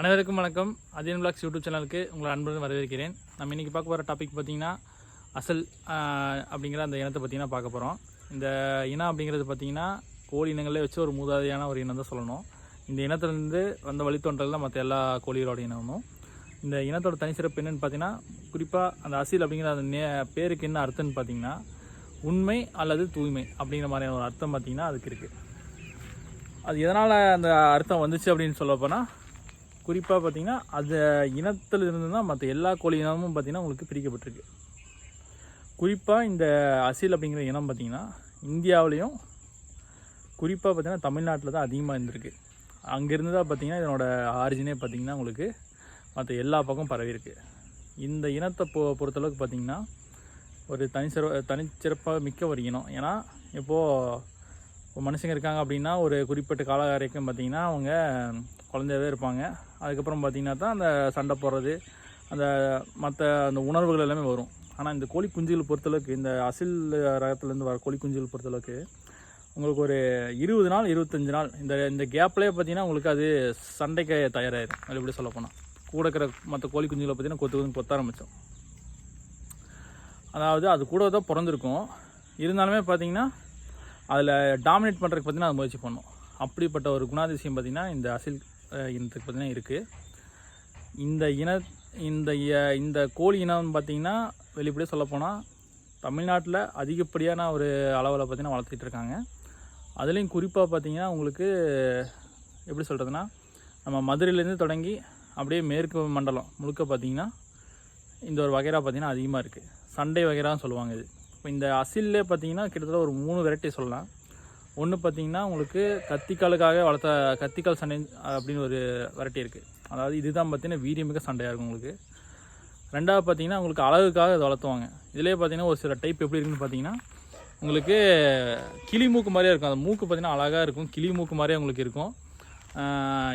அனைவருக்கும் வணக்கம். Athiyan blocks YouTube சேனலுக்கு உங்களை அன்புடன் வரவேற்கிறேன். நம்ம இன்றைக்கி பார்க்க போகிற டாபிக் பார்த்தீங்கன்னா அசல் அப்படிங்கிற அந்த இனத்தை பார்த்திங்கன்னா பார்க்க போகிறோம் இந்த இனம் அப்படிங்கிறது பார்த்தீங்கன்னா கோழி இனங்களே வச்சு ஒரு மூதாதையான ஒரு இனம் தான் சொல்லணும். இந்த இனத்துலேருந்து வந்த வழித்தோன்றல் தான் மற்ற எல்லா கோழிகளோட இனமும். இந்த இனத்தோட தனிச்சிறப்பு என்னென்னு பார்த்தீங்கன்னா குறிப்பாக அந்த அசில் அப்படிங்கிற அந்த நே பேருக்கு என்ன அர்த்தம்னு பார்த்தீங்கன்னா உண்மை அல்லது தூய்மை அப்படிங்கிற மாதிரியான ஒரு அர்த்தம் பார்த்தீங்கன்னா அதுக்கு இருக்குது அது எதனால் அந்த அர்த்தம் வந்துச்சு அப்படின்னு சொல்ல போனால் குறிப்பாக பார்த்தீங்கன்னா அந்த இனத்தில் இருந்து தான் மற்ற எல்லா கோழி இனமும் பார்த்தீங்கன்னா உங்களுக்கு பிரிக்கப்பட்டிருக்கு. குறிப்பாக இந்த அசில் அப்படிங்கிற இனம் பார்த்தீங்கன்னா இந்தியாவிலையும் குறிப்பாக பார்த்தீங்கன்னா தமிழ்நாட்டில் தான் அதிகமாக இருந்திருக்கு. அங்கேருந்து தான் பார்த்தீங்கன்னா இதனோட ஆரிஜினே பார்த்தீங்கன்னா உங்களுக்கு மற்ற எல்லா பக்கம் பரவியிருக்கு இந்த இனத்தை பொ பொறுத்தளவுக்கு பார்த்தீங்கன்னா ஒரு தனிச்சிற தனிச்சிறப்பாக மிக்க ஒரு இனம். ஏன்னா இப்போது மனுஷங்க இருக்காங்க அப்படின்னா ஒரு குறிப்பிட்ட கால வரைக்கும் அவங்க குழந்தையாவே இருப்பாங்க. அதுக்கப்புறம் பார்த்தீங்கன்னா தான் அந்த சண்டை போடுறது அந்த மற்ற அந்த உணர்வுகள் எல்லாமே வரும். ஆனால் இந்த கோழி குஞ்சுகள் பொறுத்தளவுக்கு இந்த அசில் ரகத்துலேருந்து வர கோழி குஞ்சுகள் பொறுத்தளவுக்கு உங்களுக்கு ஒரு இருபது நாள் இருபத்தஞ்சு நாள் இந்த இந்த கேப்லேயே பார்த்தீங்கன்னா உங்களுக்கு அது சண்டைக்கு தயாராகிடும் அது எப்படி சொல்லப்போனால் கூட இருக்கிற மற்ற கோழி குஞ்சுகளை பார்த்தீங்கன்னா கொத்து கொத்து கொத்த ஆரம்பித்தோம் அதாவது அது கூட தான் பிறந்திருக்கும். இருந்தாலுமே பார்த்தீங்கன்னா அதில் டாமினேட் பண்ணுறதுக்கு பார்த்தீங்கன்னா அது முயற்சி பண்ணும். அப்படிப்பட்ட ஒரு குணாதிசயம் பார்த்திங்கன்னா இந்த அசில் இனத்துக்கு பார்த்தீங்கன்னா இருக்குது இந்த இன இந்த இ- இந்த கோழி இனம் பார்த்தீங்கன்னா வெளிப்படையாக சொல்லப்போனால் தமிழ்நாட்டில் அதிகப்படியான ஒரு அளவில் பார்த்தீங்கன்னா வளர்த்துட்டு இருக்காங்க. அதுலேயும் குறிப்பாக பார்த்திங்கன்னா உங்களுக்கு எப்படி சொல்கிறதுனா நம்ம மதுரையிலேருந்து தொடங்கி அப்படியே மேற்கு மண்டலம் முழுக்க பார்த்தீங்கன்னா இந்த ஒரு வகைரா பார்த்தீங்கன்னா அதிகமாக இருக்குது சண்டை வகைரான்னு சொல்லுவாங்க இது. இப்போ இந்த அசிலே பார்த்தீங்கன்னா கிட்டத்தட்ட ஒரு மூணு வெரைட்டி சொல்லலாம். ஒன்று பார்த்தீங்கன்னா உங்களுக்கு கத்திக்காலுக்காக வளர்த்த கத்திக்கால் சண்டை அப்படின்னு ஒரு வெரைட்டி இருக்குது அதாவது இதுதான் பார்த்தீங்கன்னா வீரியமிக்க சண்டையாக இருக்கும் உங்களுக்கு. ரெண்டாவது பார்த்தீங்கன்னா உங்களுக்கு அழகுக்காக இதை வளர்த்துவாங்க. இதுலேயே பார்த்தீங்கன்னா ஒரு சில டைப் எப்படி இருக்குன்னு பார்த்தீங்கன்னா உங்களுக்கு கிளி மூக்கு மாதிரியே இருக்கும். அந்த மூக்கு பார்த்தீங்கன்னா அழகாக இருக்கும். கிளி மூக்கு மாதிரியே உங்களுக்கு இருக்கும்.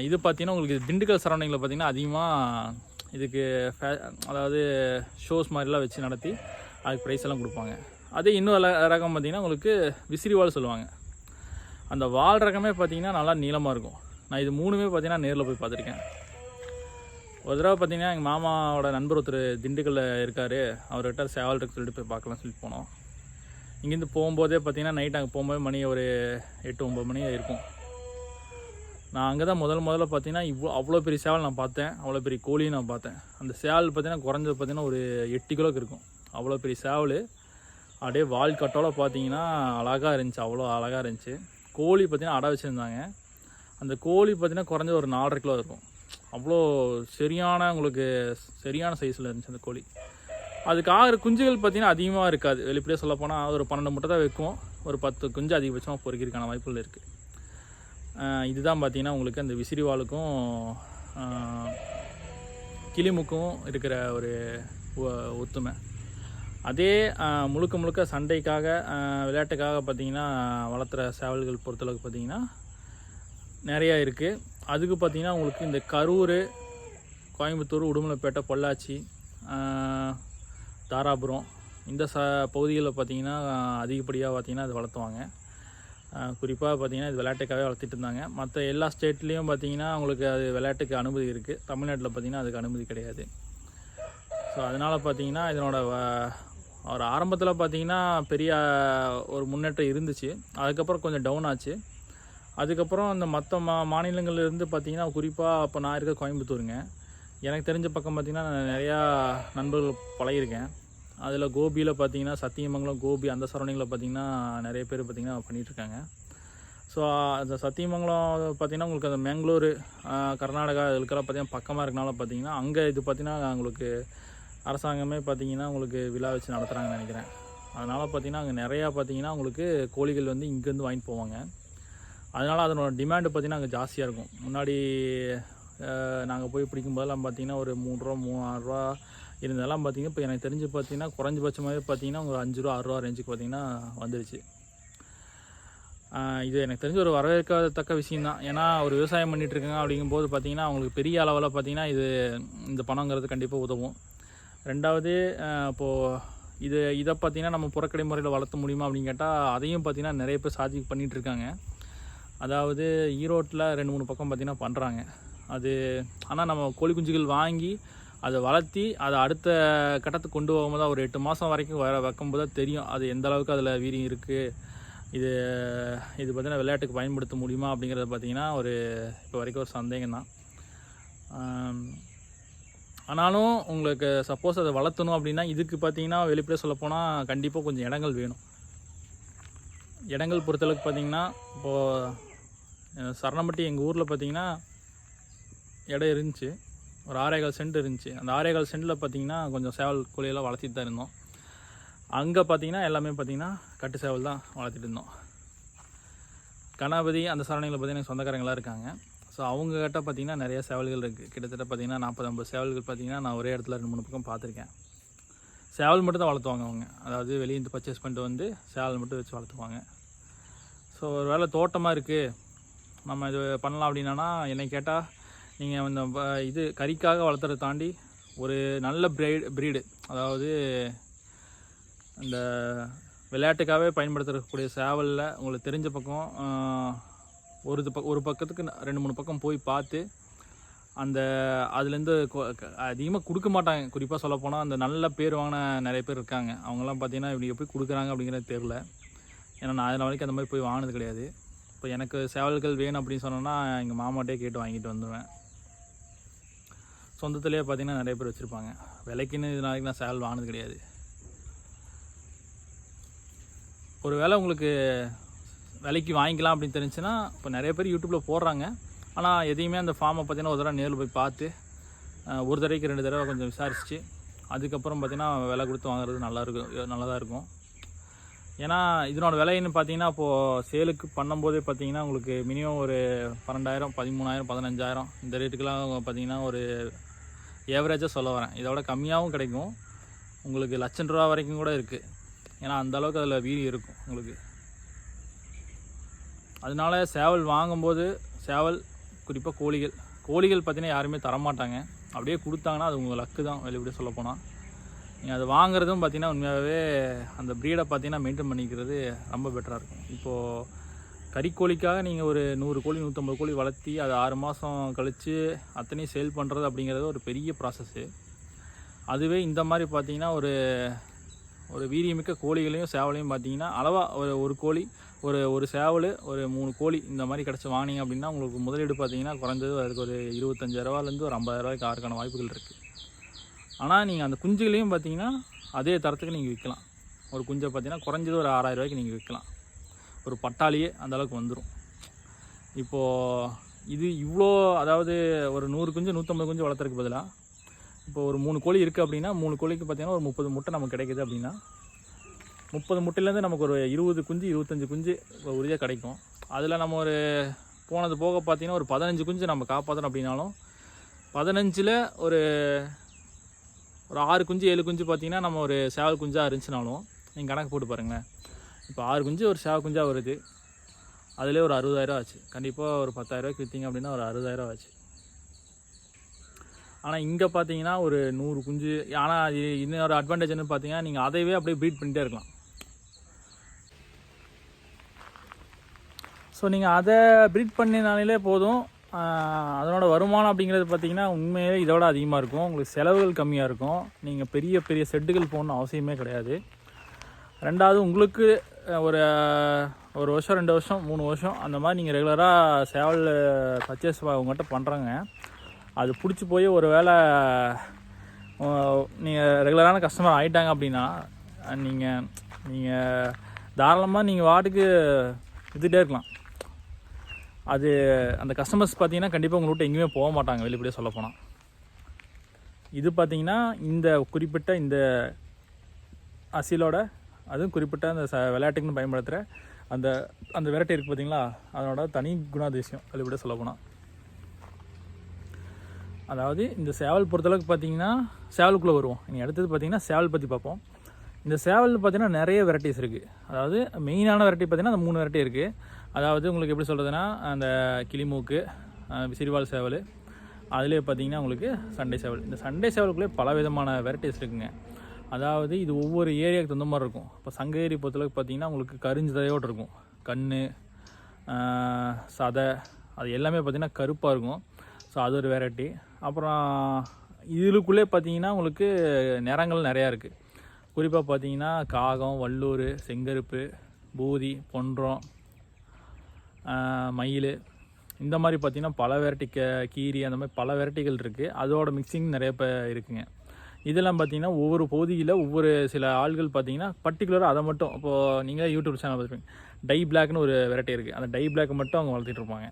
இது பார்த்தீங்கன்னா உங்களுக்கு திண்டுக்கல் சரௌண்டிங்கில் பார்த்தீங்கன்னா அதிகமாக இதுக்கு ஃபே அதாவது ஷோஸ் மாதிரிலாம் வச்சு நடத்தி அதுக்கு ப்ரைஸ் எல்லாம் கொடுப்பாங்க. அதே இன்னும் ரகம் பார்த்தீங்கன்னா உங்களுக்கு விசிறிவால் சொல்லுவாங்க. அந்த வால் ரகமே பார்த்தீங்கன்னா நல்லா நீளமாக இருக்கும். நான் இது மூணுமே பார்த்தீங்கன்னா நேரில் போய் பார்த்துருக்கேன். ஒரு தடவை பார்த்தீங்கன்னா எங்கள் மாமாவோட நண்பர் ஒருத்தர் திண்டுக்கல்ல இருக்கார். அவர்கிட்ட சேவல் இருக்கு சொல்லிட்டு போய் பார்க்கலாம் சொல்லிட்டு போனோம். இங்கேருந்து போகும்போதே பார்த்தீங்கன்னா நைட் அங்கே போகும்போது மணி ஒரு எட்டு ஒம்பது மணி இருக்கும். நான் அங்கே தான் முதல் முதல்ல பார்த்தீங்கன்னா இவ்வளோ அவ்வளோ பெரிய சேவல் நான் பார்த்தேன். அவ்வளோ பெரிய கோழியும் நான் பார்த்தேன். அந்த சேவல் பார்த்தீங்கன்னா குறைஞ்சது பார்த்தீங்கன்னா ஒரு எட்டு கிலோக்கு இருக்கும். அவ்வளோ பெரிய சேவல். அப்படியே வால் கட்டோட பார்த்தீங்கன்னா அழகாக இருந்துச்சு. அவ்வளோ அழகாக இருந்துச்சு. கோழி பார்த்தீங்கன்னா அடை வச்சுருந்தாங்க. அந்த கோழி பார்த்திங்கன்னா குறைஞ்ச ஒரு நாலரை கிலோ இருக்கும். அவ்வளோ சரியான உங்களுக்கு சரியான சைஸில் இருந்துச்சு அந்த கோழி. அதுக்காகிற குஞ்சுகள் பார்த்தீங்கன்னா அதிகமாக இருக்காது. வெளிப்படையாக சொல்லப்போனால் ஒரு பன்னெண்டு முட்டை தான் வைக்கும் ஒரு பத்து குஞ்சு அதிகபட்சமாக பொறுக்கிறதுக்கான வாய்ப்புகள் இருக்குது இதுதான் பார்த்தீங்கன்னா உங்களுக்கு அந்த விசிறிவாளுக்கும் கிளிமுக்கும் இருக்கிற ஒரு ஒத்துமை. அதே முழுக்க முழுக்க சண்டைக்காக விளையாட்டுக்காக பார்த்தீங்கன்னா வளர்த்துற சேவல்கள் பொறுத்தளவுக்கு பார்த்தீங்கன்னா நிறையா இருக்குது அதுக்கு பார்த்தீங்கன்னா உங்களுக்கு இந்த கரூர் கோயம்புத்தூர் உடுமலைப்பேட்டை பொள்ளாச்சி தாராபுரம் இந்த ச பகுதிகளில் பார்த்தீங்கன்னா அதிகப்படியாக பார்த்திங்கன்னா அது வளர்த்துவாங்க. குறிப்பாக பார்த்தீங்கன்னா இது விளையாட்டுக்காகவே வளர்த்திட்டு இருந்தாங்க. மற்ற எல்லா ஸ்டேட்லேயும் பார்த்தீங்கன்னா உங்களுக்கு அது விளையாட்டுக்கு அனுமதி இருக்குது தமிழ்நாட்டில் பார்த்திங்கன்னா அதுக்கு அனுமதி கிடையாது. ஸோ அதனால் பார்த்தீங்கன்னா இதனோட அவர் ஒரு ஆரம்பத்தில் பார்த்தீங்கன்னா பெரிய ஒரு முன்னேற்றம் இருந்துச்சு. அதுக்கப்புறம் கொஞ்சம் டவுன் ஆச்சு. அதுக்கப்புறம் இந்த மற்ற மா மாநிலங்கள்லேருந்து பார்த்தீங்கன்னா குறிப்பாக இப்போ நான் இருக்க கோயம்புத்தூருங்க. எனக்கு தெரிஞ்ச பக்கம் பார்த்திங்கன்னா நான் நிறையா நண்பர்கள் பழகிருக்கேன் அதில் கோபியில் பார்த்தீங்கன்னா சத்தியமங்கலம் கோபி அந்த சரௌண்டிங்கில் பார்த்தீங்கன்னா நிறைய பேர் பார்த்திங்கன்னா பண்ணிகிட்ருக்காங்க ஸோ அந்த சத்தியமங்கலம் பார்த்தீங்கன்னா உங்களுக்கு அந்த மேங்களூர் கர்நாடகா இதுக்கெல்லாம் பார்த்திங்கன்னா பக்கமாக இருக்கனால பார்த்தீங்கன்னா அங்கே இது பார்த்திங்கன்னா உங்களுக்கு அரசாங்கமே பார்த்தீங்கன்னா உங்களுக்கு விழா வச்சு நடத்துகிறாங்கன்னு நினைக்கிறேன். அதனால் பார்த்தீங்கன்னா அங்கே நிறையா பார்த்தீங்கன்னா உங்களுக்கு கோழிகள் வந்து இங்கேருந்து வாங்கிட்டு போவாங்க. அதனால் அதனோட டிமாண்டு பார்த்தீங்கன்னா அங்கே ஜாஸ்தியாக இருக்கும். முன்னாடி நாங்கள் போய் பிடிக்கும் போதெல்லாம் பார்த்தீங்கன்னா ஒரு மூணு ரூபா மூணாயிரரூவா இருந்ததெல்லாம் பார்த்தீங்கன்னா இப்போ எனக்கு தெரிஞ்சு பார்த்தீங்கன்னா குறைஞ்சபட்சமாகவே பார்த்தீங்கன்னா ஒரு அஞ்சு ரூபா ஆறு ரூபா ரேஞ்சுக்கு பார்த்தீங்கன்னா வந்துடுச்சு இது எனக்கு தெரிஞ்ச ஒரு வரவேற்கத்தக்க விஷயம்தான். ஏன்னா ஒரு விவசாயம் பண்ணிகிட்ருக்காங்க அப்படிங்கும்போது பார்த்தீங்கன்னா அவங்களுக்கு பெரிய அளவில் பார்த்தீங்கன்னா இது இந்த பணங்கிறது கண்டிப்பாக உதவும். ரெண்டாவது இப்போது இது இதை பார்த்தீங்கன்னா நம்ம புறக்கடை முறையில் வளர்த்த முடியுமா அப்படின்னு கேட்டால் அதையும் பார்த்தீங்கன்னா நிறைய பேர் சாதிக்கு பண்ணிகிட்ருக்காங்க அதாவது ஈரோட்டில் ரெண்டு மூணு பக்கம் பார்த்தீங்கன்னா பண்ணுறாங்க அது ஆனால் நம்ம கோழி குஞ்சுகள் வாங்கி அதை வளர்த்தி அதை அடுத்த கட்டத்துக்கு கொண்டு போகும்போது ஒரு எட்டு மாதம் வரைக்கும் வர வைக்கும்போது தான் தெரியும் அது எந்த அளவுக்கு அதில் வீரியம் இருக்குது இது இது பார்த்திங்கன்னா விளையாட்டுக்கு பயன்படுத்த முடியுமா அப்படிங்கிறத பார்த்தீங்கன்னா ஒரு இப்போ வரைக்கும் ஒரு சந்தேகம் தான் ஆனாலும் உங்களுக்கு சப்போஸ் அதை வளர்த்தணும் அப்படின்னா இதுக்கு பார்த்தீங்கன்னா வெளிப்படையாக சொல்லப்போனால் கண்டிப்பாக கொஞ்சம் இடங்கள் வேணும். இடங்கள் பொறுத்தளவுக்கு பார்த்தீங்கன்னா இப்போது சரணம்பட்டி எங்கள் ஊரில் பார்த்தீங்கன்னா இடம் இருந்துச்சு. ஒரு ஆறேகால் சென்ட் இருந்துச்சு. அந்த ஆறேகால் சென்ட்டில் பார்த்தீங்கன்னா கொஞ்சம் சேவல் கோழியெல்லாம் வளர்த்திட்டு தான் இருந்தோம். அங்கே பார்த்தீங்கன்னா எல்லாமே பார்த்தீங்கன்னா கட்டு சேவல் தான் வளர்த்திட்டு இருந்தோம். கணபதி அந்த சரணைகளில் பார்த்தீங்கன்னா சொந்தக்காரங்களாம் இருக்காங்க. ஸோ அவங்க பார்த்திங்கன்னா பார்த்தீங்கன்னா நிறைய சேவல்கள் இருக்குது கிட்டத்தட்ட பார்த்தீங்கன்னா நாற்பது ஐம்பது சேவல்கள் பார்த்தீங்கன்னா நான் ஒரே இடத்துல ரெண்டு மூணு பக்கம் பார்த்துருக்கேன் சேவல் மட்டும் தான் வளர்த்துவாங்க அவங்க. அதாவது வெளியேருந்து பர்ச்சேஸ் பண்ணிட்டு வந்து சேவல் மட்டும் வச்சு வளர்த்துவாங்க. ஸோ ஒரு வேளை தோட்டமாக இருக்குது நம்ம இது பண்ணலாம் அப்படின்னா என்னை கேட்டால் நீங்கள் இந்த இது கறிக்காக வளர்த்துறத தாண்டி ஒரு நல்ல ப்ரைடு ப்ரீடு அதாவது இந்த விளையாட்டுக்காகவே பயன்படுத்தக்கூடிய சேவலில் உங்களுக்கு தெரிஞ்ச பக்கம் ஒரு இது பக் ஒரு பக்கத்துக்கு ரெண்டு மூணு பக்கம் போய் பார்த்து அந்த அதுலேருந்து அதிகமாக கொடுக்க மாட்டாங்க. குறிப்பாக சொல்லப்போனால் அந்த நல்ல பேர் வாங்கின நிறைய பேர் இருக்காங்க. அவங்களாம் பார்த்தீங்கன்னா இப்படி எப்படி கொடுக்குறாங்க அப்படிங்கிறது தெரில ஏன்னா நான் அதில் வரைக்கும் அந்த மாதிரி போய் வாங்கினது கிடையாது. இப்போ எனக்கு சேவல்கள் வேணும் அப்படின்னு சொன்னோன்னா எங்கள் மாமாட்டே கேட்டு வாங்கிட்டு வந்துடுவேன் சொந்தத்துலேயே பார்த்தீங்கன்னா நிறைய பேர் வச்சுருப்பாங்க. விலைக்குன்னு இது நாளைக்கு நான் சேவல் வாங்கினது கிடையாது. ஒரு வேளை உங்களுக்கு விலைக்கு வாங்கிக்கலாம் அப்படின்னு தெரிஞ்சுன்னா இப்போ நிறைய பேர் யூடியூப்பில் போடுறாங்க. ஆனால் எதையுமே அந்த ஃபார்மை பார்த்தீங்கன்னா ஒரு தடவை நேரில் போய் பார்த்து ஒரு தடவைக்கு ரெண்டு தடவை கொஞ்சம் விசாரிச்சு அதுக்கப்புறம் பார்த்திங்கன்னா விலை கொடுத்து வாங்குறது நல்லா இருக்கும் நல்லதாக இருக்கும். ஏன்னா இதனோட விலைன்னு பார்த்தீங்கன்னா இப்போது சேலுக்கு பண்ணும்போதே பார்த்தீங்கன்னா உங்களுக்கு மினிமம் ஒரு பன்னெண்டாயிரம் பதிமூணாயிரம் பதினஞ்சாயிரம் இந்த ரேட்டுக்கெலாம் பார்த்தீங்கன்னா ஒரு ஏவரேஜாக சொல்ல வரேன். இதோட கம்மியாகவும் கிடைக்கும். உங்களுக்கு லட்சம் ரூபா வரைக்கும் கூட இருக்குது ஏன்னா அந்தளவுக்கு அதில் வீதி இருக்கும் உங்களுக்கு. அதனால சேவல் வாங்கும்போது சேவல் குறிப்பாக கோழிகள். கோழிகள் பார்த்தீங்கன்னா யாருமே தரமாட்டாங்க. அப்படியே கொடுத்தாங்கன்னா அது உங்கள் லக்கு தான் வெளிப்படையாக சொல்ல போனால் நீங்கள் அது வாங்குறதும் பார்த்தீங்கன்னா உண்மையாகவே அந்த ப்ரீடை பார்த்தீங்கன்னா மெயின்டைன் பண்ணிக்கிறது ரொம்ப பெட்டராக இருக்கும். இப்போது கறிக்கோழிக்காக நீங்கள் ஒரு நூறு கோழி நூற்றம்பது கோழி வளர்த்தி அது ஆறு மாதம் கழித்து அத்தனையும் சேல் பண்ணுறது அப்படிங்கிறது ஒரு பெரிய ப்ராசஸ்ஸு அதுவே இந்த மாதிரி பார்த்தீங்கன்னா ஒரு ஒரு வீரியமிக்க கோழிகளையும் சேவலையும் பார்த்தீங்கன்னா அளவாக ஒரு ஒரு கோழி ஒரு ஒரு சேவல் ஒரு மூணு கோழி இந்த மாதிரி கிடச்சி வாங்கினீங்க அப்படின்னா உங்களுக்கு முதலீடு பார்த்தீங்கன்னா குறைஞ்சது அதுக்கு ஒரு இருபத்தஞ்சாயிரரூவாலேருந்து ஒரு ஐம்பதாயிரரூவாய்க்கு ஆறுக்கான வாய்ப்புகள் இருக்குது ஆனால் நீங்கள் அந்த குஞ்சுகளையும் பார்த்தீங்கன்னா அதே தரத்துக்கு நீங்கள் விற்கலாம் ஒரு குஞ்சை பார்த்தீங்கன்னா குறைஞ்சது ஒரு ஆறாயிரம் ரூபாய்க்கு நீங்கள் விற்கலாம் ஒரு பட்டாளியே அந்த அளவுக்கு வந்துடும் இப்போது இது இவ்வளோ அதாவது ஒரு நூறு குஞ்சு நூற்றம்பது குஞ்சு வளர்த்துறதுக்கு பதிலாக இப்போ ஒரு மூணு கோழி இருக்குது அப்படின்னா மூணு கோழிக்கு பார்த்தீங்கன்னா ஒரு முப்பது முட்டை நமக்கு கிடைக்குது அப்படின்னா முப்பது முட்டையிலேருந்து நமக்கு ஒரு இருபது குஞ்சு இருபத்தஞ்சி குஞ்சு உறுதியாக கிடைக்கும். அதில் நம்ம ஒரு போனது போக பார்த்தீங்கன்னா ஒரு பதினஞ்சு குஞ்சு நம்ம காப்பாற்றணும் அப்படின்னாலும் பதினஞ்சில் ஒரு ஒரு ஆறு குஞ்சு ஏழு குஞ்சு பார்த்தீங்கன்னா நம்ம ஒரு சேவல் குஞ்சாக இருந்துச்சுனாலும் நீங்கள் கணக்கு போட்டு பாருங்களேன். இப்போ ஆறு குஞ்சு ஒரு சேவல் குஞ்சாக வருது. அதிலே ஒரு அறுபதாயிரம் ஆச்சு. கண்டிப்பாக ஒரு பத்தாயிரரூவாய்க்கு விற்றீங்க அப்படின்னா ஒரு அறுபதாயிரம் ஆச்சு. ஆனால் இங்கே பார்த்தீங்கன்னா ஒரு நூறு குஞ்சு ஆனால் அது இன்னொரு அட்வான்டேஜ் என்ன பார்த்தீங்கன்னா நீங்கள் அதையவே அப்படியே ப்ரீட் பண்ணிட்டே இருக்கலாம். ஸோ நீங்கள் அதை ப்ரீட் பண்ணினாலே போதும். அதனோட வருமானம் அப்படிங்கிறது பார்த்தீங்கன்னா உண்மையிலே இதோட அதிகமாக இருக்கும். உங்களுக்கு செலவுகள் கம்மியாக இருக்கும். நீங்கள் பெரிய பெரிய செட்டுகள் போகணும்னு அவசியமே கிடையாது. ரெண்டாவது உங்களுக்கு ஒரு ஒரு வருஷம் ரெண்டு வருஷம் மூணு வருஷம் அந்த மாதிரி நீங்கள் ரெகுலராக சேவல் பர்ச்சேஸ் உங்கள்கிட்ட பண்ணுறாங்க அது பிடிச்சி போய் ஒரு வேளை நீங்கள் ரெகுலரான கஸ்டமர் ஆகிட்டாங்க அப்படின்னா நீங்கள் நீங்கள் தாராளமாக நீங்கள் வாட்டுக்கு வித்துட்டே இருக்கலாம். அது அந்த கஸ்டமர்ஸ் பார்த்தீங்கன்னா கண்டிப்பாக உங்களை விட்டு எங்கேயுமே போக மாட்டாங்க வெளிப்படையாக சொல்ல போனால் இது பார்த்தீங்கன்னா இந்த குறிப்பிட்ட இந்த அசிலோட அதுவும் குறிப்பிட்ட அந்த ச விளையாட்டுக்குன்னு பயன்படுத்துகிற அந்த அந்த வெரைட்டி இருக்குது பார்த்தீங்களா? அதனோட தனி குணாதிசயம் வெளிப்படையாக சொல்ல போனால் அதாவது இந்த சேவல் பொறுத்தளவுக்கு பார்த்தீங்கன்னா சேவலுக்குள்ளே வருவோம். இனி அடுத்தது பார்த்தீங்கன்னா சேவல் பற்றி பார்ப்போம். இந்த சேவல் பார்த்தீங்கன்னா நிறைய வெரைட்டிஸ் இருக்குது அதாவது மெயினான வெரைட்டி பார்த்தீங்கன்னா அந்த மூணு வெரைட்டி இருக்குது அதாவது உங்களுக்கு எப்படி சொல்கிறதுனா அந்த கிளிமூக்கு சிறுவால் சேவல் அதிலே பார்த்தீங்கன்னா உங்களுக்கு சண்டை சேவல். இந்த சண்டை சேவலுக்குள்ளே பல விதமான வெரைட்டிஸ் இருக்குங்க. அதாவது இது ஒவ்வொரு ஏரியாவுக்கு தகுந்த மாதிரி இருக்கும். இப்போ சங்ககிரி பொறுத்தளவுக்கு பார்த்தீங்கன்னா உங்களுக்கு கரிஞ்சு தரையோடு இருக்கும். கண் சதை அது எல்லாமே பார்த்தீங்கன்னா கருப்பாக இருக்கும். ஸோ அது ஒரு வெரைட்டி அப்புறம் இதுக்குள்ளே பார்த்தீங்கன்னா உங்களுக்கு நிறங்கள் நிறையா இருக்குது குறிப்பாக பார்த்தீங்கன்னா காகம் வல்லூர் செங்கருப்பு பூதி பொன்றம் மயில் இந்த மாதிரி பார்த்தீங்கன்னா பல வெரைட்டி க கீரி அந்த மாதிரி பல வெரைட்டிகள் இருக்குது அதோட மிக்சிங் நிறைய இப்போ இருக்குங்க. இதெல்லாம் பார்த்தீங்கன்னா ஒவ்வொரு பகுதியில் ஒவ்வொரு சில ஆள்கள் பார்த்தீங்கன்னா பர்டிகுலராக அதை மட்டும் இப்போது நீங்களே யூடியூப் சேனல் பார்த்துருப்பீங்க. டை பிளாக்னு ஒரு வெரைட்டி இருக்குது அந்த டை பிளாக் மட்டும் அவங்க வளர்த்துட்டு இருப்பாங்க.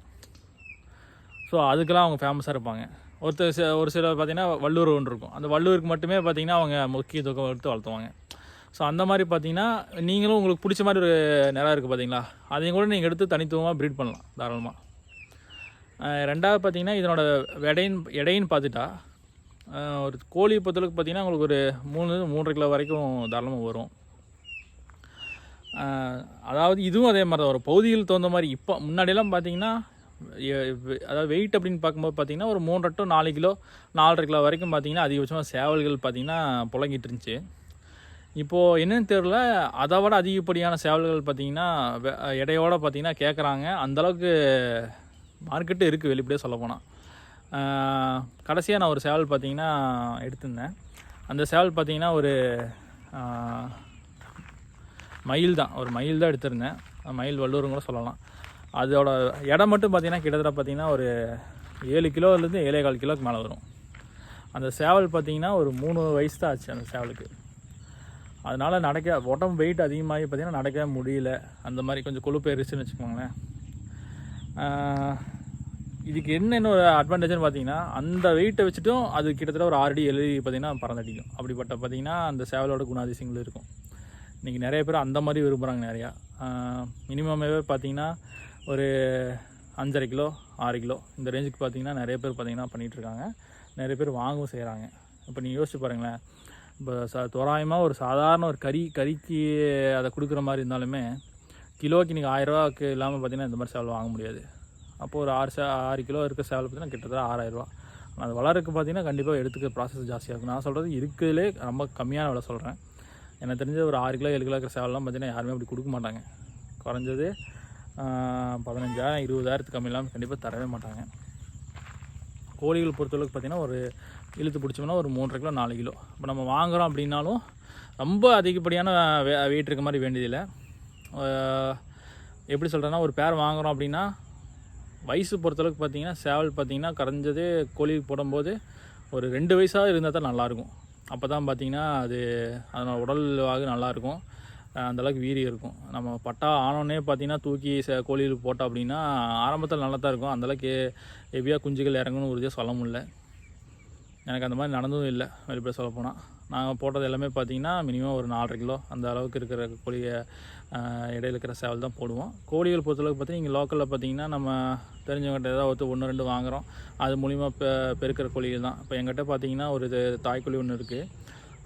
ஸோ அதுக்கெல்லாம் அவங்க ஃபேமஸாக இருப்பாங்க. ஒருத்தர் ஒரு சிலர் பார்த்தீங்கன்னா வள்ளூர் ஒன்று இருக்கும். அந்த வள்ளூருக்கு மட்டுமே பார்த்தீங்கன்னா அவங்க முக்கியத்துவம் எடுத்து வளர்த்துவாங்க. ஸோ அந்த மாதிரி பார்த்தீங்கன்னா நீங்களும் உங்களுக்கு பிடிச்ச மாதிரி ஒரு நிலம் இருக்குது பார்த்தீங்களா? அதையும் கூட நீங்கள் எடுத்து தனித்துவமாக ப்ரீட் பண்ணலாம் தாராளமாக ரெண்டாவது பார்த்தீங்கன்னா இதனோட எடையின் எடைன்னு பார்த்துட்டா ஒரு கோழி பொறுத்தளவுக்கு பார்த்தீங்கன்னா உங்களுக்கு ஒரு மூணு மூன்றரை கிலோ வரைக்கும் தாராளமாக வரும். அதாவது இதுவும் அதே மாதிரி தான். ஒரு பகுதியில் தகுந்த மாதிரி இப்போ முன்னாடியெல்லாம் பார்த்தீங்கன்னா அதாவது வெயிட் அப்படின்னு பார்க்கும்போது பார்த்தீங்கன்னா ஒரு மூன்றரை டு நாலு கிலோ நாலரை கிலோ வரைக்கும் பார்த்தீங்கன்னா அதிகபட்சமாக சேவல்கள் பார்த்தீங்கன்னா புழங்கிட்டு இருந்துச்சு. இப்போது என்னன்னு தெரில அதை விட அதிகப்படியான சேவல்கள் பார்த்தீங்கன்னா இடையோடு பார்த்தீங்கன்னா கேட்குறாங்க அந்தளவுக்கு மார்க்கெட்டு இருக்குது வெளிப்படையே சொல்லப்போனால் கடைசியாக நான் ஒரு சேவல் பார்த்தீங்கன்னா எடுத்திருந்தேன். அந்த சேவல் பார்த்தீங்கன்னா ஒரு மயில் தான். ஒரு மயில் தான் எடுத்திருந்தேன். மயில் வல்லூரும் கூட சொல்லலாம். அதோட இடம் மட்டும் பார்த்தீங்கன்னா கிட்டத்தட்ட பார்த்திங்கன்னா ஒரு ஏழு கிலோலேருந்து ஏழே கால் கிலோக்கு மேலே வரும். அந்த சேவல் பார்த்தீங்கன்னா ஒரு மூணு வயசு தான் ஆச்சு அந்த சேவலுக்கு. அதனால் நடக்க உடம்பு வெயிட் அதிகமாகி பார்த்தீங்கன்னா நடக்கவே முடியல. அந்த மாதிரி கொஞ்சம் கொழுப்பு வச்சுக்கோங்களேன். இதுக்கு என்ன ஒரு அட்வான்டேஜ்னு பார்த்தீங்கன்னா அந்த வெயிட்டை வச்சுட்டும் அது கிட்டத்தட்ட ஒரு ஆறு அடி எழுதி பார்த்தீங்கன்னா பறந்தடிக்கும் அப்படிப்பட்ட பார்த்தீங்கன்னா அந்த சேவலோட குணாதிசயங்கள் இருக்கும். இன்றைக்கி நிறைய பேர் அந்த மாதிரி விரும்புகிறாங்க நிறையா. மினிமமே பார்த்திங்கன்னா ஒரு அஞ்சரை கிலோ ஆறு கிலோ. இந்த ரேஞ்சுக்கு பார்த்தீங்கன்னா நிறைய பேர் பார்த்தீங்கன்னா பண்ணிகிட்ருக்காங்க நிறைய பேர் வாங்கவும் செய்கிறாங்க இப்போ நீங்கள் யோசிச்சு பாருங்களேன். இப்போ ச தோராயமாக ஒரு சாதாரண ஒரு கறி கறிக்கு அதை கொடுக்குற மாதிரி இருந்தாலுமே கிலோக்கு நீங்கள் ஆயிரரூவாக்கு இல்லாமல் பார்த்தீங்கன்னா இந்த மாதிரி சேவல் வாங்க முடியாது. அப்போது ஒரு ஆறு சே ஆறு கிலோ இருக்க சேவல் பார்த்தீங்கன்னா கிட்டத்தட்ட ஆறாயிரரூவா ஆனால் அது வளர்க்கு பார்த்தீங்கன்னா கண்டிப்பாக எடுத்துக்க ப்ராசஸ் ஜாஸ்தியாக இருக்கும். நான் சொல்கிறது இருக்கிறதுலே ரொம்ப கம்மியான விலை சொல்கிறேன் எனக்கு தெரிஞ்ச ஒரு ஆறு கிலோ ஏழு கிலோ இருக்கிற சேவல்லாம் பார்த்தீங்கன்னா யாருமே அப்படி கொடுக்க மாட்டாங்க. குறைஞ்சது பதினஞ்சாயிரம் இருபதாயிரத்துக்கு கம்மி இல்லாமல் கண்டிப்பாக தரவே மாட்டாங்க. கோழிகள் பொறுத்தளவுக்கு பார்த்தீங்கன்னா ஒரு இழுத்து பிடிச்சோம்னா ஒரு மூன்றரை கிலோ நாலு கிலோ. இப்போ நம்ம வாங்குகிறோம் அப்படின்னாலும் ரொம்ப அதிகப்படியான வெயிட் இருக்க மாதிரி வேண்டியதில்லை. எப்படி சொல்கிறேன்னா ஒரு பேர் வாங்குகிறோம் அப்படின்னா வயசு பொறுத்தளவுக்கு பார்த்தீங்கன்னா சேவல் பார்த்தீங்கன்னா கரைஞ்சது கோழி போடும்போது ஒரு ரெண்டு வயசாக இருந்தால் தான் நல்லாயிருக்கும் அப்போ தான் பார்த்தீங்கன்னா அது அதனோட உடல் வாகு நல்லாயிருக்கும் அந்தளவுக்கு வீரி இருக்கும். நம்ம பட்டா ஆனோடனே பார்த்தீங்கன்னா தூக்கி ச கோழியில் போட்டோம் அப்படின்னா ஆரம்பத்தில் நல்லா தான் இருக்கும். அந்தளவுக்கு ஹெவியாக குஞ்சுகள் இறங்கணும்னு உறுதியாக சொல்ல முடியல. எனக்கு அந்த மாதிரி நடந்ததும் இல்லை வெளிப்பட சொல்ல போனால் நாங்கள் போட்டது எல்லாமே பார்த்தீங்கன்னா மினிமம் ஒரு நாலரை கிலோ அந்த அளவுக்கு இருக்கிற கோழியை இடையில இருக்கிற சேவல் தான் போடுவோம். கோழிகள் பொறுத்தளவுக்கு பார்த்தீங்கன்னா இங்கே லோக்கலில் பார்த்தீங்கன்னா நம்ம தெரிஞ்சவங்ககிட்ட ஏதாவது ஒருத்தர் ஒன்று ரெண்டு வாங்குகிறோம் அது மூலிமா பெ பெருக்கிற கோழிகள் தான். இப்போ எங்கிட்ட பார்த்தீங்கன்னா ஒரு இது தாய்க்கோழி ஒன்று இருக்குது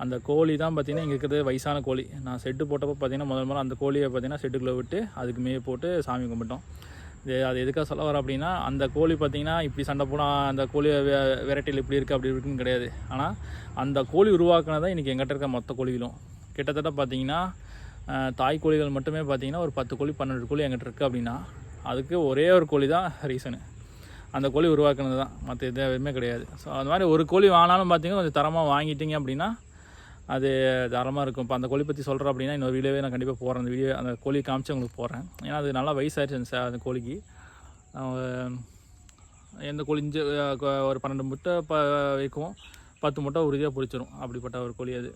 அந்த கோழி தான் பார்த்திங்கன்னா இங்கே இருக்கிறது வயசான கோழி. நான் செட்டு போட்டப்போ பார்த்தீங்கன்னா முதல் முதல்ல அந்த கோழியை பார்த்தீங்கன்னா செட்டுக்குள்ளே விட்டு அதுக்கு மேய போட்டு சாமி கும்பிட்டோம். இது அது எதுக்காக சொல்ல வர அப்படின்னா அந்த கோழி பார்த்தீங்கன்னா இப்படி சண்டை போனால் அந்த கோழி வெரைட்டியில் இப்படி இருக்குது அப்படி இருக்குன்னு கிடையாது. ஆனால் அந்த கோழி உருவாக்குனதான் இன்றைக்கி எங்கிட்ட இருக்க மொத்த கோழிகளும். கிட்டத்தட்ட பார்த்திங்கன்னா தாய் கோழிகள் மட்டுமே பார்த்தீங்கன்னா ஒரு பத்து கோழி பன்னெண்டு கோழி எங்கிட்ட இருக்குது அப்படின்னா அதுக்கு ஒரே ஒரு கோழி தான் ரீசனு அந்த கோழி உருவாக்குனது தான் மற்ற எது எதுவுமே கிடையாது. ஸோ அந்த மாதிரி ஒரு கோழி வாங்கினாலும் பார்த்தீங்கன்னா கொஞ்சம் தரமாக வாங்கிட்டீங்க அப்படின்னா அது தரமாக இருக்கும். இப்போ அந்த கோழி பற்றி சொல்கிறேன் அப்படின்னா இன்னொரு வீடியோவே நான் கண்டிப்பாக போகிறேன் அந்த வீடியோ அந்த கோழி காமிச்சு உங்களுக்கு போடுறேன் ஏன்னா அது நல்லா வயசாகிடுச்சு சார் அந்த கோழிக்கு. எந்த கோழி இஞ்சு ஒரு பன்னெண்டு முட்டை ப வைக்கும். பத்து முட்டை உறுதியாக பிடிச்சிரும். அப்படிப்பட்ட ஒரு கோழி அது.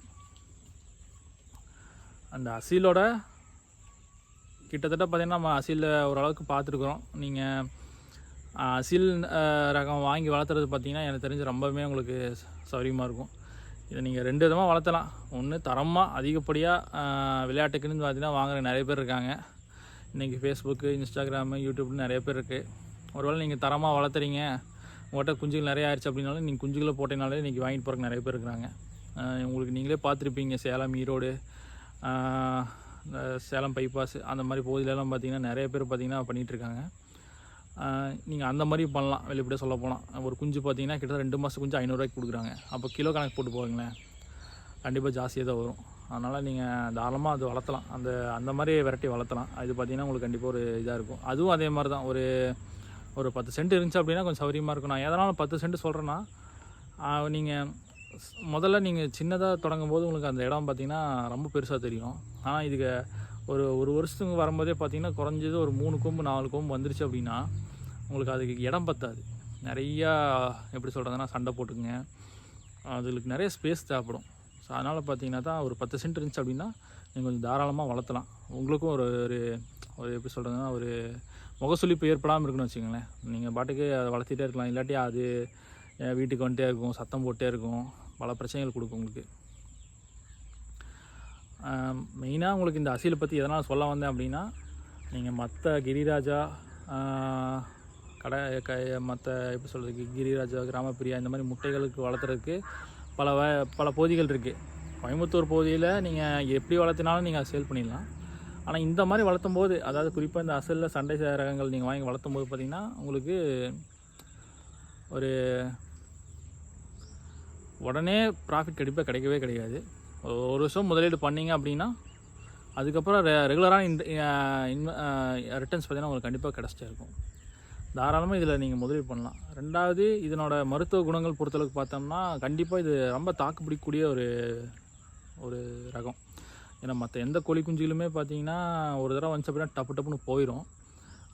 அந்த அசீலோட கிட்டத்தட்ட பார்த்திங்கன்னா நம்ம அசீலில் ஓரளவுக்கு பார்த்துருக்குறோம் நீங்கள் அசில் ரகம் வாங்கி வளர்த்துறது பார்த்திங்கன்னா எனக்கு தெரிஞ்சு ரொம்பவுமே உங்களுக்கு சௌரியமாக இருக்கும். இதை நீங்கள் ரெண்டு விதமாக வளர்த்தலாம். ஒன்று தரமாக அதிகப்படியாக விளையாட்டுக்குன்னு பார்த்தீங்கன்னா வாங்குற நிறைய பேர் இருக்காங்க. இன்றைக்கி ஃபேஸ்புக்கு இன்ஸ்டாகிராமு யூடியூப்னு நிறைய பேர் இருக்குது ஒருவேளை நீங்கள் தரமாக வளர்த்துறீங்க. உங்கள்கிட்ட குஞ்சுகள் நிறைய ஆயிடுச்சு அப்படின்னாலும் நீங்கள் குஞ்சுகளை போட்டீங்கனாலே இன்றைக்கி வாங்கிட்டு போகிறக்கு நிறைய பேர் இருக்கிறாங்க. உங்களுக்கு நீங்களே பார்த்துருப்பீங்க. சேலம் ஈரோடு இந்த சேலம் பைபாஸ் அந்த மாதிரி பகுதியிலலாம் பார்த்தீங்கன்னா நிறைய பேர் பார்த்தீங்கன்னா பண்ணிகிட்ருக்காங்க நீங்கள் அந்த மாதிரி பண்ணலாம். வெளிப்படையாக சொல்ல போனால் ஒரு குஞ்சு பார்த்தீங்கன்னா கிட்டத்தட்ட ரெண்டு மாதம் குஞ்சு ஐநூறுரூவாய்க்கு கொடுக்குறாங்க. அப்போ கிலோ கணக்கு போட்டு போவீங்களேன் கண்டிப்பாக ஜாஸ்தியாக தான் வரும். அதனால் நீங்கள் தாராளமாக அது வளர்த்தலாம். அந்த அந்த மாதிரி வெரைட்டி வளர்த்தலாம். அது பார்த்தீங்கன்னா உங்களுக்கு கண்டிப்பாக ஒரு இதாக இருக்கும். அதுவும் அதே மாதிரி தான் ஒரு ஒரு பத்து சென்ட் இருந்துச்சு அப்படின்னா கொஞ்சம் சௌரியமாக இருக்கும். நான் எதனாலும் பத்து சென்ட் சொல்கிறேன்னா நீங்கள் முதல்ல நீங்கள் சின்னதாக தொடங்கும் போது உங்களுக்கு அந்த இடம் பார்த்தீங்கன்னா ரொம்ப பெருசாக தெரியும். ஆனால் இதுக்கு ஒரு ஒரு வருஷத்துக்கு வரும்போதே பார்த்தீங்கன்னா குறைஞ்சது ஒரு மூணு கொம்பு நாலு கொம்பு வந்துருச்சு அப்படின்னா உங்களுக்கு அதுக்கு இடம் பத்தாது. நிறையா எப்படி சொல்கிறதுனா சண்டை போட்டுக்குங்க. அதுக்கு நிறைய ஸ்பேஸ் தேவைப்படும். ஸோ அதனால் பார்த்தீங்கன்னா தான் ஒரு பத்து சென்ட் இருந்துச்சு அப்படின்னா நீங்கள் கொஞ்சம் தாராளமாக வளர்த்தலாம். உங்களுக்கும் ஒரு ஒரு ஒரு எப்படி சொல்கிறதுனா ஒரு முகசுளிப்பு ஏற்படாமல் இருக்குன்னு வச்சுக்கோங்களேன். நீங்கள் பாட்டுக்கு அதை வளர்த்திட்டே இருக்கலாம். இல்லாட்டி அது வீட்டுக்கு வந்துட்டே இருக்கும் சத்தம் போட்டே இருக்கும். பல பிரச்சனைகள் கொடுக்கும் உங்களுக்கு. மெயினாக உங்களுக்கு இந்த அசிலை பற்றி எதனால் சொல்ல வந்தேன் அப்படின்னா நீங்கள் மற்ற கிரிராஜா கடை க மற்ற எப்படி சொல்கிறது கிரிராஜா கிராமப்பிரியா இந்த மாதிரி முட்டைகளுக்கு வளர்த்துறதுக்கு பல வ பல பகுதிகள் இருக்குது கோயம்புத்தூர் பகுதியில் நீங்கள் எப்படி வளர்த்தினாலும் நீங்கள் சேல் பண்ணிடலாம். ஆனால் இந்த மாதிரி வளர்த்தும் போது அதாவது குறிப்பாக இந்த அசலில் சண்டை ரகங்கள் நீங்கள் வாங்கி வளர்த்தும் போது பார்த்திங்கன்னா உங்களுக்கு ஒரு உடனே ப்ராஃபிட் கண்டிப்பாக கிடைக்கவே கிடைக்காது. ஒரு வருஷம் முதலீடு பண்ணீங்க அப்படின்னா அதுக்கப்புறம் ரெ ரெகுலரான இந்த ரிட்டர்ன்ஸ் பார்த்தீங்கன்னா உங்களுக்கு கண்டிப்பாக கிடச்சிட்டே இருக்கும். தாராளமாக இதில் நீங்கள் முதலீடு பண்ணலாம். ரெண்டாவது இதனோட மருத்துவ குணங்கள் பொறுத்தளவுக்கு பார்த்தோம்னா கண்டிப்பாக இது ரொம்ப தாக்கு பிடிக்கக்கூடிய ஒரு ஒரு ரகம். ஏன்னா மற்ற எந்த கோழி குஞ்சுகளுமே பார்த்தீங்கன்னா ஒரு தடவை வந்துச்சு அப்படின்னா டப்பு டப்புன்னு போயிடும்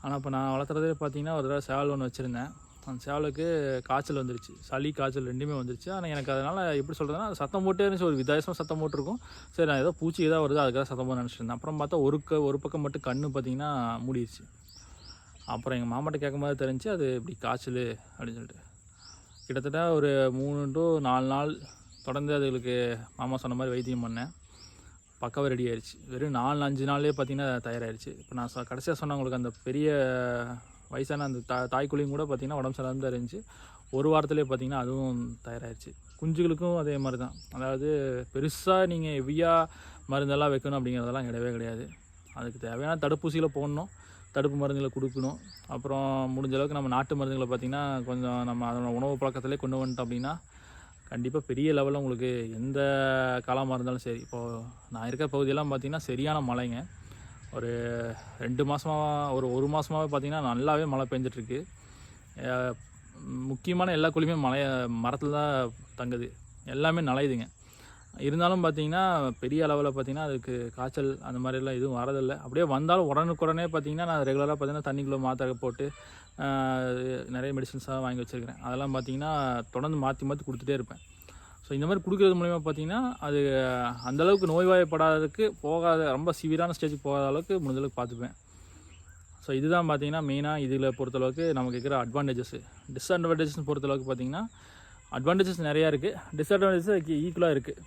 ஆனால் இப்போ நான் வளர்த்துறதே பார்த்தீங்கன்னா ஒரு தடவை சேவல் ஒன்று வச்சுருந்தேன். அந்த சேவலுக்கு காய்ச்சல் வந்துருச்சு. சளி காய்ச்சல் ரெண்டுமே வந்துருச்சு. ஆனால் எனக்கு அதனால் எப்படி சொல்கிறதுனா சத்தம் போட்டே இருந்துச்சு. ஒரு வித்தியாசமாக சத்தம் போட்டிருக்கும். சரி நான் ஏதோ பூச்சி ஏதோ வருது அதுக்காக சத்தம் போட நினச்சிருந்தேன் அப்புறம் பார்த்தா ஒரு க ஒரு பக்கம் மட்டும் கண்ணு பார்த்தீங்கன்னா மூடிடுச்சு அப்புறம் எங்கள் மாமாட்ட கேட்கும்போது தெரிஞ்சு அது இப்படி காய்ச்சல் அப்படின்னு சொல்லிட்டு. கிட்டத்தட்ட ஒரு மூணு டு நாலு நாள் தொடர்ந்து அதுகளுக்கு மாமா சொன்ன மாதிரி வைத்தியம் பண்ணேன். பக்காவாக ரெடி ஆயிடுச்சு வெறும் நாலு அஞ்சு நாள்லேயே பார்த்தீங்கன்னா தயாராகிடுச்சு இப்போ நான் சொ கடைசியாக சொன்ன உங்களுக்கு அந்த பெரிய வயசான அந்த தா தாய்க்குழியும் கூட பார்த்தீங்கன்னா உடம்பு சரியாம தான் இருந்துச்சு. ஒரு வாரத்துலேயே பார்த்தீங்கன்னா அதுவும் தயாராகிடுச்சு குஞ்சுகளுக்கும் அதே மாதிரி தான் அதாவது பெருசாக நீங்கள் ஹெவியாக மருந்தெல்லாம் வைக்கணும் அப்படிங்கிறதெல்லாம் கிடையவே கிடையாது. அதுக்கு தேவையான தடுப்பூசியில் போடணும். தடுப்பு மருந்துகளை கொடுக்கணும். அப்புறம் முடிஞ்ச அளவுக்கு நம்ம நாட்டு மருந்துகளை பார்த்திங்கன்னா கொஞ்சம் நம்ம அதோட உணவு பழக்கத்திலே கொண்டு வந்துட்டோம் அப்படின்னா கண்டிப்பாக பெரிய லெவலில் உங்களுக்கு எந்த காலமாக இருந்தாலும் சரி. இப்போது நான் இருக்க பகுதியெல்லாம் பார்த்திங்கன்னா சரியான மழைங்க. ஒரு ரெண்டு மாதமாக ஒரு ஒரு மாதமாகவே பார்த்திங்கன்னா நல்லாவே மழை பெஞ்சிட்ருக்கு. முக்கியமான எல்லா குழியுமே மலை மரத்தில் தான் தங்குது. எல்லாமே நலையுதுங்க. இருந்தாலும் பார்த்தீங்கன்னா பெரிய அளவில் பார்த்தீங்கன்னா அதுக்கு காய்ச்சல் அந்த மாதிரிலாம் எதுவும் வரதில்லை. அப்படியே வந்தாலும் உடனுக்குடனே பார்த்தீங்கன்னா நான் ரெகுலராக பார்த்தீங்கன்னா தண்ணிக்குள்ளே மாத்திரை போட்டு நிறைய மெடிசன்ஸாக வாங்கி வச்சுருக்கிறேன். அதெல்லாம் பார்த்தீங்கன்னா தொடர்ந்து மாற்றி மாற்றி கொடுத்துட்டே இருப்பேன். ஸோ இந்த மாதிரி கொடுக்குறது மூலிமா பார்த்தீங்கன்னா அது அந்தளவுக்கு நோய்வாய்ப்படாததுக்கு போகாத ரொம்ப சிவியரான ஸ்டேஜுக்கு போகாத அளவுக்கு முடிஞ்சளவுக்கு பார்த்துப்பேன் ஸோ இதுதான் பார்த்தீங்கன்னா மெயினாக இதில் பொறுத்தளவுக்கு நமக்கு இருக்கிற அட்வான்டேஜஸ் டிஸ்அட்வான்டேஜஸ் பொறுத்தளவுக்கு பார்த்தீங்கன்னா அட்வான்டேஜஸ் நிறையா இருக்குது டிஸ்அட்வான்டேஜஸ் ஈக்குவலாக இருக்குது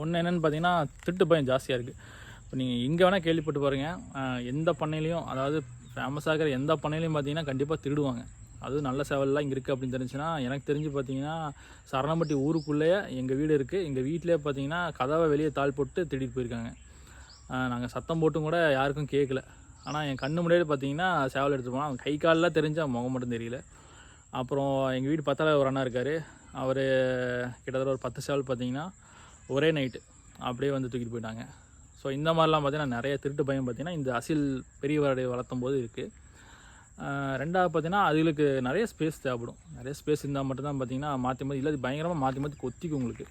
ஒன்று என்னென்னு பார்த்தீங்கன்னா திட்டு பயம் ஜாஸ்தியாக இருக்குது இப்போ நீங்கள் எங்கே வேணால் கேள்விப்பட்டு பாருங்கள் எந்த பண்ணையிலையும் அதாவது ஃபேமஸாக இருக்கிற எந்த பண்ணையிலையும் பார்த்தீங்கன்னா கண்டிப்பாக திருடுவாங்க. அதுவும் நல்ல சேவல்லாம் இங்கே இருக்குது அப்படின்னு தெரிஞ்சுன்னா எனக்கு தெரிஞ்சு பார்த்தீங்கன்னா சரணம்பட்டி ஊருக்குள்ளேயே எங்கள் வீடு இருக்குது எங்கள் வீட்டிலே பார்த்தீங்கன்னா கதவை வெளியே தாள் போட்டு திடீர் போயிருக்காங்க. நாங்கள் சத்தம் போட்டும் கூட யாருக்கும் கேட்கல ஆனால் என் கண்ணு முன்னாடி பார்த்தீங்கன்னா சேவல் எடுத்து போனால் அவன் கை காலெலாம் தெரிஞ்சால் முகம் மட்டும் தெரியல. அப்புறம் எங்கள் வீடு பத்தால ஒரு அண்ணா இருக்கார். அவர் கிட்டத்தட்ட ஒரு பத்து சேவல் பார்த்தீங்கன்னா ஒரே நைட்டு அப்படியே வந்து தூக்கிட்டு போயிட்டாங்க. ஸோ இந்த மாதிரிலாம் பார்த்தீங்கன்னா நிறைய திருட்டு பயம் பார்த்தீங்கன்னா இந்த அசில் பெரியவரை வளர்த்தும் போது இருக்குது ரெண்டாவது பார்த்தீங்கன்னா அதுகளுக்கு நிறைய ஸ்பேஸ் தேவைப்படும். நிறைய ஸ்பேஸ் இருந்தால் மட்டும்தான் பார்த்தீங்கன்னா மாற்றி மாற்றி இல்லை பயங்கரமாக மாற்றி மாற்றி கொத்திக்கும் உங்களுக்கு.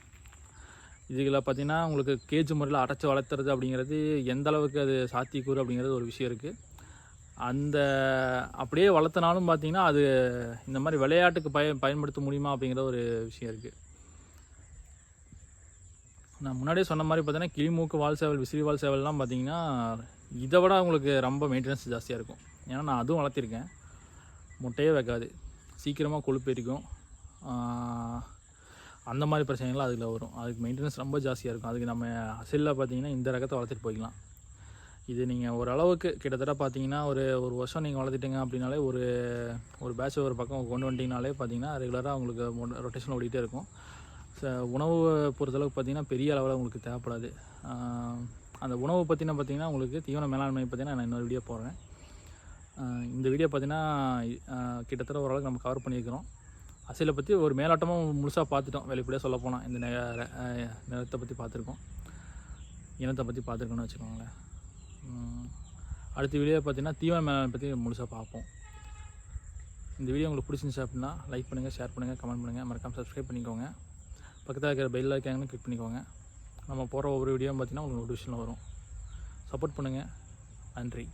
இதுகளை பார்த்தீங்கன்னா உங்களுக்கு கேஜ் முறையில் அடைச்சி வளர்த்துறது அப்படிங்கிறது எந்த அளவுக்கு அது சாத்தியக்கூறு அப்படிங்கிறது ஒரு விஷயம் இருக்குது அந்த அப்படியே வளர்த்தனாலும் பார்த்தீங்கன்னா அது இந்த மாதிரி விளையாட்டுக்கு பய பயன்படுத்த முடியுமா அப்படிங்கிற ஒரு விஷயம் இருக்குது நான் முன்னாடியே சொன்ன மாதிரி பார்த்தீங்கன்னா கிளிமூக்கு வால் சேவல் விசிறி வால் சேவல்லாம் பார்த்தீங்கன்னா இதை விட உங்களுக்கு ரொம்ப மெயின்டெனன்ஸ் ஜாஸ்தியாக இருக்கும். ஏன்னா நான் அதுவும் வளர்த்திருக்கேன். முட்டையே வைக்காது. சீக்கிரமாக கொழுப்பு எரிக்கும். அந்த மாதிரி பிரச்சனைகள்லாம் அதில் வரும். அதுக்கு மெயின்டெனன்ஸ் ரொம்ப ஜாஸ்தியாக இருக்கும். அதுக்கு நம்ம அசிலில் பார்த்தீங்கன்னா இந்த ரகத்தை வளர்த்துட்டு போய்க்கலாம். இது நீங்கள் ஓரளவுக்கு கிட்டத்தட்ட பார்த்தீங்கன்னா ஒரு ஒரு வருஷம் நீங்கள் வளர்த்துட்டீங்க அப்படின்னாலே ஒரு ஒரு பேட்ச் ஒரு பக்கம் கொண்டு வந்துட்டிங்கனாலே பார்த்தீங்கன்னா ரெகுலராக உங்களுக்கு ரொட்டேஷன் ஓடிட்டே இருக்கும். ச உணவு பொறுத்தளவுக்கு பார்த்தீங்கன்னா பெரிய அளவில் உங்களுக்கு தேவைப்படாது. அந்த உணவு பற்றின பார்த்தீங்கன்னா உங்களுக்கு தீவன மேலாண்மை பார்த்தீங்கன்னா நான் இன்னொரு வீடியோ போடுறேன். இந்த வீடியோ பார்த்தீங்கன்னா கிட்டத்தட்ட ஓரளவுக்கு நம்ம கவர் பண்ணியிருக்கிறோம். அசைலை பற்றி ஒரு மேலாட்டமாக முழுசாக பார்த்துட்டோம். வெளிப்படையாக சொல்ல போனால் இந்த நெ நிலத்தை பற்றி பார்த்துருக்கோம். இனத்தை பற்றி பார்த்துருக்கோன்னு வச்சுக்கோங்களேன். அடுத்த வீடியோ பார்த்தீங்கன்னா தீவன மேலாண்மை பற்றி முழுசாக பார்ப்போம். இந்த வீடியோ உங்களுக்கு பிடிச்சிருந்துச்சு அப்படின்னா லைக் பண்ணுங்கள் ஷேர் பண்ணுங்கள் கமெண்ட் பண்ணுங்கள் மறக்காமல் சப்ஸ்கிரைப் பண்ணிக்கோங்க. பக்கத்தில் இருக்கிற பெல் இருக்காங்கன்னு கிளிக் பண்ணிக்கோங்க. நம்ம போகிற ஒவ்வொரு வீடியோவும் பார்த்தீங்கன்னா உங்களுக்கு நோட்டிஃபிகேஷன் வரும். சப்போர்ட் பண்ணுங்கள் நன்றி.